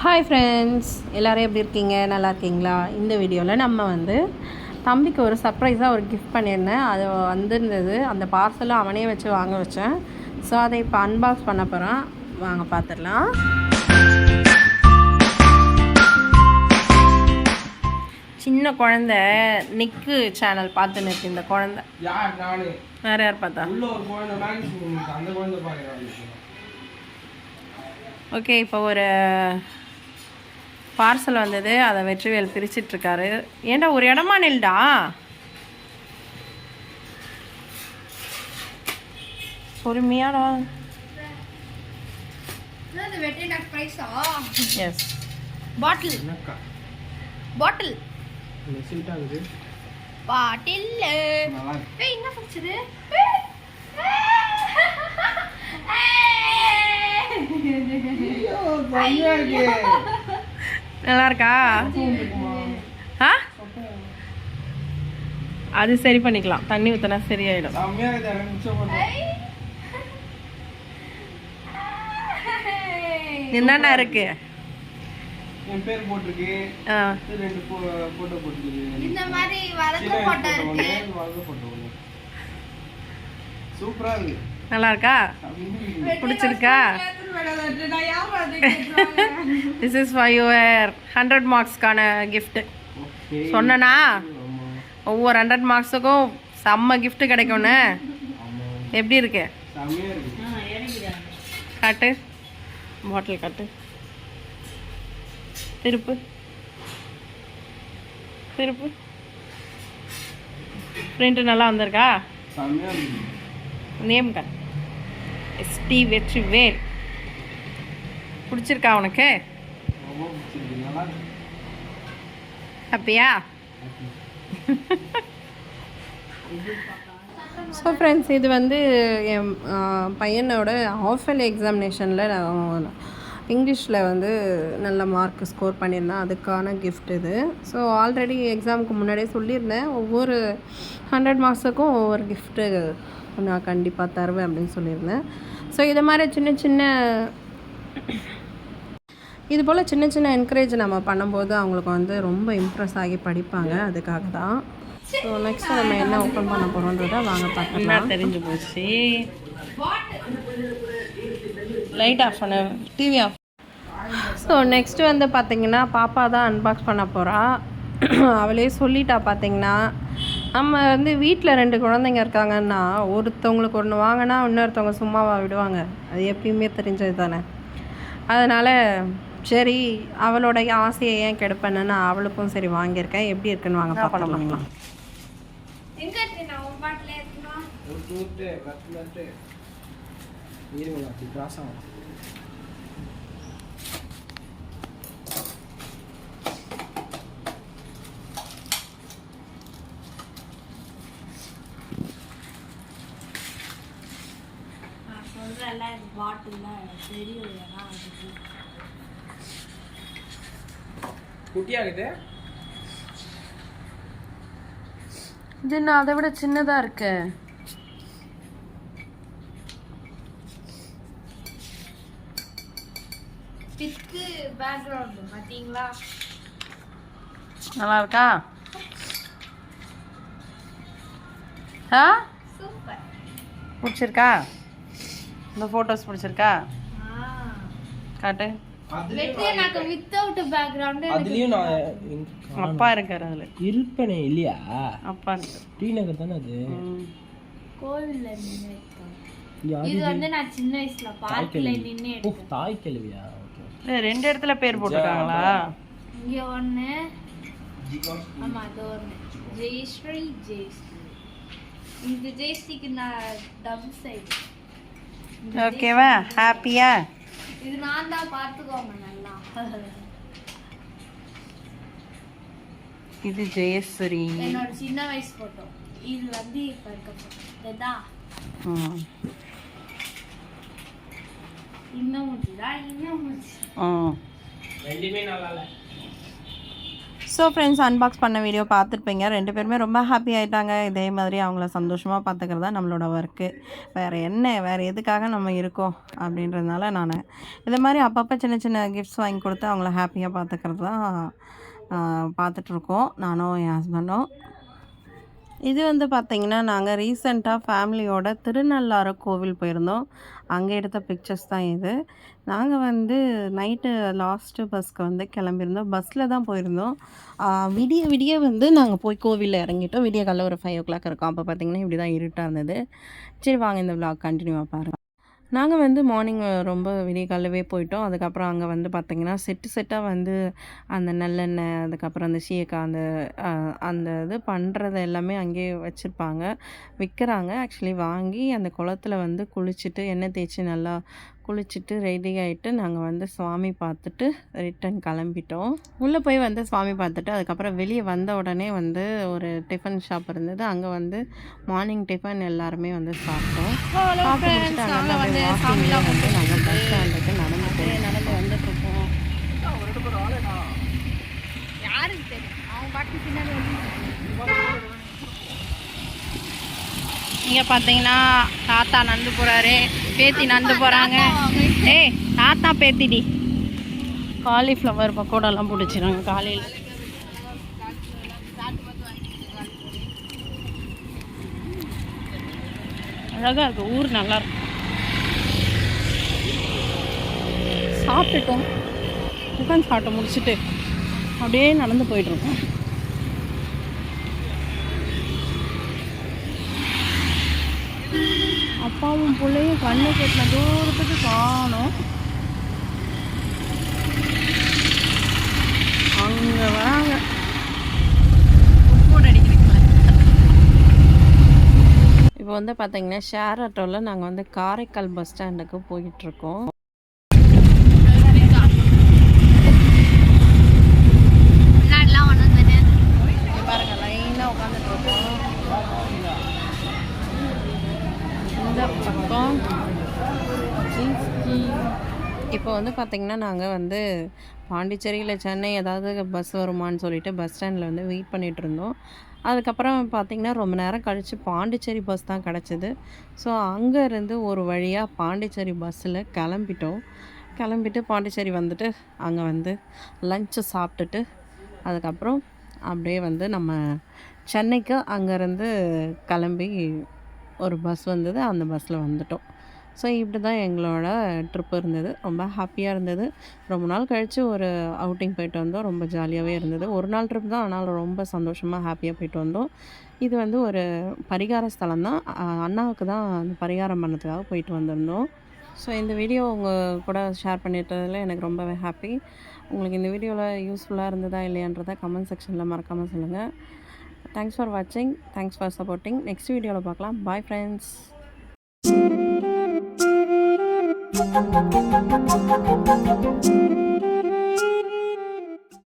Hi friends எல்லோரும் எப்படி இருக்கீங்க? நல்லா இருக்கீங்களா? இந்த வீடியோவில் நம்ம வந்து தம்பிக்கு ஒரு சர்ப்ரைஸாக ஒரு கிஃப்ட் பண்ணியிருந்தேன். அது வந்திருந்தது. அந்த பார்சலும் அவனே வச்சு வாங்க வச்சேன். ஸோ அதை இப்போ அன்பாக்ஸ் பண்ண போகிறோம் வாங்க பார்த்துடலாம் சின்ன குழந்த நிக்கு சேனல் பார்த்துன்னு இருக்கு இந்த குழந்த. வேற யார் பார்த்தா? ஓகே இப்போ ஒரு பார்சல் வந்தது அதை வெற்றிவேல் பிரிச்சிட்டு இருக்காரு ஏன்டா ஒரு இடமா நில்டா? பொறுமையாடா. எஸ் பாட்டில் பாட்டில் பாட்டில் என்ன படிச்சது? நல்லா இருக்கா ஆ? அது சரி பண்ணிக்கலாம். தண்ணி ஊற்றினா சரியாயிடும். என்னென்ன இருக்கு? என் பேர் போட்டிருக்கு. ஆ. இது ரெண்டு போட்டோ போட்டிருக்கு. இந்த மாதிரி வலது சின்ன போட்டோ photo இருக்கு. சூப்பரா நல்லா இருக்கா. பிடிச்சிருக்கா? This is for your hundred மார்க்ஸ்க்கான gift. Okay சொன்னனா? ஒவ்வொரு ஹண்ட்ரட் மார்க்ஸுக்கும் செம்ம gift கிடைக்கும்னு. எப்படி இருக்கு? செம்மையா இருக்கு. காட்டு. பாட்டில் காட்டு. திருப்பு. திருப்பு. பிரிண்ட் நல்லா வந்திருக்கா? செம்மையா இருக்கு. நேம் காட்டு. எஸ்டி வெற்றி வேல். பிடிச்சிருக்கா உனக்கு? ஹாப்பியா ஸோ ஃப்ரெண்ட்ஸ் இது வந்து என் பையனோட ஆஃபல் எக்ஸாமினேஷனில் இங்கிலீஷில் வந்து நல்ல மார்க் ஸ்கோர் பண்ணியிருந்தான். அதுக்கான gift இது. ஸோ ஆல்ரெடி எக்ஸாமுக்கு முன்னாடியே சொல்லியிருந்தேன். ஒவ்வொரு ஹண்ட்ரட் மார்க்ஸுக்கும் ஒவ்வொரு கிஃப்ட்டு நான் கண்டிப்பாக தருவேன் அப்படின்னு சொல்லியிருந்தேன். ஸோ இது மாதிரி சின்ன சின்ன இது போல் சின்ன சின்ன என்கரேஜ் நம்ம பண்ணும்போது அவங்களுக்கு வந்து ரொம்ப இம்ப்ரெஸ் ஆகி படிப்பாங்க. அதுக்காக தான் ஸோ நெக்ஸ்ட் நம்ம என்ன ஓப்பன் பண்ண போகிறோன்றத வாங்க பார்க்கலாம். தெரிஞ்சு போச்சு? லைட் ஆஃப் பண்ண. டிவி ஆஃப் ஸோ நெக்ஸ்ட் வந்து பார்த்தீங்கன்னா பாப்பா தான் அன்பாக்ஸ் பண்ண போகிறா அவளே சொல்லிட்டா பார்த்தீங்கன்னா நம்ம வந்து வீட்டில் ரெண்டு குழந்தைங்க இருக்காங்கன்னா ஒருத்தவங்களுக்கு ஒன்று வாங்கினா இன்னொருத்தவங்க சும்மாவா விடுவாங்க. அது எப்பயுமே தெரிஞ்சது தானே அதனால் சரி அவளோட ஆசையை ஏன் கெடுப்பேன்னு நான் அவளுக்கும் சரி வாங்கியிருக்கேன். எப்படி இருக்குன்னு வாங்க பார்க்கலாம் உன் பாட்டில் ஒரு தூட்டு கத்துலட்டு இருங்க அப்படி கிராஸ் ஆகும் நான் சொல்றேன்ல இது பாட்டில் தான் தெரியும் ஏன்னா அதுக்கு குட்டியாகுது இது அதை விட சின்னதாக இருக்கு. பிக்கு பேக்ரவுண்டு பார்த்தீங்களா? நல்லா இருக்கா? ஆ? சூப்பர். பிடிச்சிருக்கா? இந்த ஃபோட்டோஸ் பிடிச்சிருக்கா? காட்டு. அதுலயும் நான் அப்பா இருக்காரு அதில். இருப்பனே இல்லையா? அப்பா இருக்காரு. டி நகர் தானே அது. கோவில்ல இது வந்து நான் சின்ன வயசுல பார்க்ல நின்று ஓ தாய் கேள்வியா? ரெண்டு இடத்துல பேர் போட்டிருக்காங்களா? இங்க ஒண்ணு. ஆமா அது ஒண்ணு. ஜெயஸ்ரீ ஜெயஸ்ரீ. இந்த ஜெயஸ்ரீக்கு நான் டபுள் சைடு ஓகேவா ஹாப்பியா இது நான் தான் பார்த்துக்கோங்க நல்லா. இது ஜெயஸ்வரி என்னோட சின்ன வயசு போட்டோ இது வந்து இப்ப இருக்க இன்னும் முடிச்சுதா இன்னும் முடிச்சு ரெண்டுமே நல்லா இல்ல ஸோ ஃப்ரெண்ட்ஸ் அன்பாக்ஸ் பண்ண வீடியோ பார்த்துருப்பீங்க. ரெண்டு பேருமே ரொம்ப ஹாப்பி ஆகிட்டாங்க இதே மாதிரி அவங்கள சந்தோஷமாக பார்த்துக்கிறது தான் நம்மளோட ஒர்க்கு வேறு என்ன வேறு எதுக்காக நம்ம இருக்கோம் அப்படின்றதுனால நான். இது மாதிரி அப்பப்போ சின்ன சின்ன கிஃப்ட்ஸ் வாங்கி கொடுத்து அவங்கள ஹாப்பியாக பார்த்துக்கிறது தான் பார்த்துட்ருக்கோம் நானும் என் ஹஸ்பண்டும் இது வந்து பார்த்திங்கன்னா நாங்கள் ரீசெண்டாக ஃபேமிலியோட திருநள்ளாறு கோவில் போயிருந்தோம். அங்கே எடுத்த பிக்சர்ஸ் தான் இது. நாங்கள் வந்து நைட்டு லாஸ்ட்டு பஸ்க்கு வந்து கிளம்பியிருந்தோம். பஸ்ஸில் தான் போயிருந்தோம். விடிய விடிய வந்து நாங்கள் போய் கோவிலில் இறங்கிட்டோம். விடிய காலைல ஒரு ஃபைவ் ஓ கிளாக் இருக்கும். அப்போ பார்த்திங்கன்னா இப்படி தான் இருட்டாக இருந்தது. சரி வாங்க இந்த vlog கண்டினியூவாக பாருங்கள் நாங்கள் வந்து மார்னிங் ரொம்ப விடிய காலவே போயிட்டோம். அதுக்கப்புறம் அங்கே வந்து பார்த்திங்கன்னா செட்டு செட்டாக வந்து அந்த நல்லெண்ணெய் அதுக்கப்புறம் அந்த சீயக்காய் அந்த அந்த இது பண்ணுறது எல்லாமே அங்கேயே வச்சுருப்பாங்க. விற்கிறாங்க ஆக்சுவலி வாங்கி அந்த குளத்துல வந்து குளிச்சுட்டு எண்ணெய் தேய்ச்சி நல்லா குளிச்சுட்டு ரெடி ஆகிட்டு நாங்கள் வந்து சுவாமி பார்த்துட்டு ரிட்டன் கிளம்பிட்டோம். உள்ளே போய் வந்து சுவாமி பார்த்துட்டு அதுக்கப்புறம் வெளியே வந்த உடனே வந்து ஒரு டிஃபன் ஷாப் இருந்தது. அங்கே வந்து மார்னிங் டிஃபன் எல்லாருமே வந்து சாப்பிட்டோம். சாப்பிட்டு முடிச்சுட்டு அங்கே வந்து வாக்கிங்ல வந்து நாங்கள் பஸ் ஸ்டாண்டுக்கு நடந்து போய் நடந்து வந்துட்டு இருக்கோம். யாருக்கு தெரியும்? அவங்க பாட்டு பின்னாடி வந்து இங்கே பார்த்தீங்கன்னா தாத்தா நடந்து போகிறாரு பேத்தி நடந்து போகிறாங்க ஏய் தாத்தா பேத்திடி. காலிஃப்ளவர் பக்கோடாலாம் பிடிச்சிருங்க காலையில். அழகாக இருக்குது ஊர் நல்லா இருக்கும் சாப்பிட்டுட்டோம். உட்காந்து சாப்பிட்டு முடிச்சுட்டு அப்படியே நடந்து போயிட்டுருக்கோம் அப்பாவும் பிள்ளையும் கண்ணு கட்டின தூரத்துக்கு காணும். அங்கே வராங்க. இப்போ வந்து பார்த்தீங்கன்னா ஷேர் ஆட்டோவில் நாங்கள் வந்து காரைக்கால் பஸ் ஸ்டாண்டுக்கு போயிட்டுருக்கோம் முன்னாடிலாம் ஒன்றும் தெரியாது இங்க பாருங்க லைனாக உட்காந்துட்டு இருக்கோம் இந்த பக்கம் இப்போ வந்து பார்த்திங்கன்னா நாங்கள் வந்து பாண்டிச்சேரியில் சென்னை ஏதாவது பஸ் வருமான்னு சொல்லிட்டு பஸ் ஸ்டாண்டில் வந்து வெயிட் பண்ணிகிட்டு இருந்தோம். அதுக்கப்புறம் பார்த்திங்கன்னா ரொம்ப நேரம் கழித்து பாண்டிச்சேரி பஸ் தான் கிடச்சிது. ஸோ அங்கேருந்து ஒரு வழியாக பாண்டிச்சேரி பஸ்ஸில் கிளம்பிட்டோம். கிளம்பிட்டு பாண்டிச்சேரி வந்துட்டு அங்கே வந்து லஞ்சை சாப்பிட்டுட்டு அதுக்கப்புறம் அப்படியே வந்து நம்ம சென்னைக்கு அங்கேருந்து கிளம்பி ஒரு பஸ் வந்தது. அந்த பஸ்ஸில் வந்துட்டோம். ஸோ இப்படி தான் எங்களோட ட்ரிப் இருந்தது. ரொம்ப ஹாப்பியாக இருந்தது. ரொம்ப நாள் கழித்து ஒரு அவுட்டிங் போயிட்டு வந்தோம். ரொம்ப ஜாலியாகவே இருந்தது. ஒரு நாள் ட்ரிப் தான். ஆனால் ரொம்ப சந்தோஷமாக ஹாப்பியாக போயிட்டு வந்தோம். இது வந்து ஒரு பரிகார ஸ்தலம் தான். அண்ணாவுக்கு தான் அந்த பரிகாரம் பண்ணதுக்காக போயிட்டு வந்திருந்தோம். ஸோ இந்த வீடியோ உங்கள் கூட ஷேர் பண்ணிட்டதில் எனக்கு ரொம்பவே ஹாப்பி உங்களுக்கு இந்த வீடியோவில் யூஸ்ஃபுல்லாக இருந்ததா இல்லையான்றதை கமெண்ட் செக்ஷனில் மறக்காமல் சொல்லுங்கள் தேங்க்ஸ் ஃபார் வாட்சிங் தேங்க்ஸ் ஃபார் சப்போர்ட்டிங் நெக்ஸ்ட் வீடியோவில் பார்க்கலாம். Bye friends thank you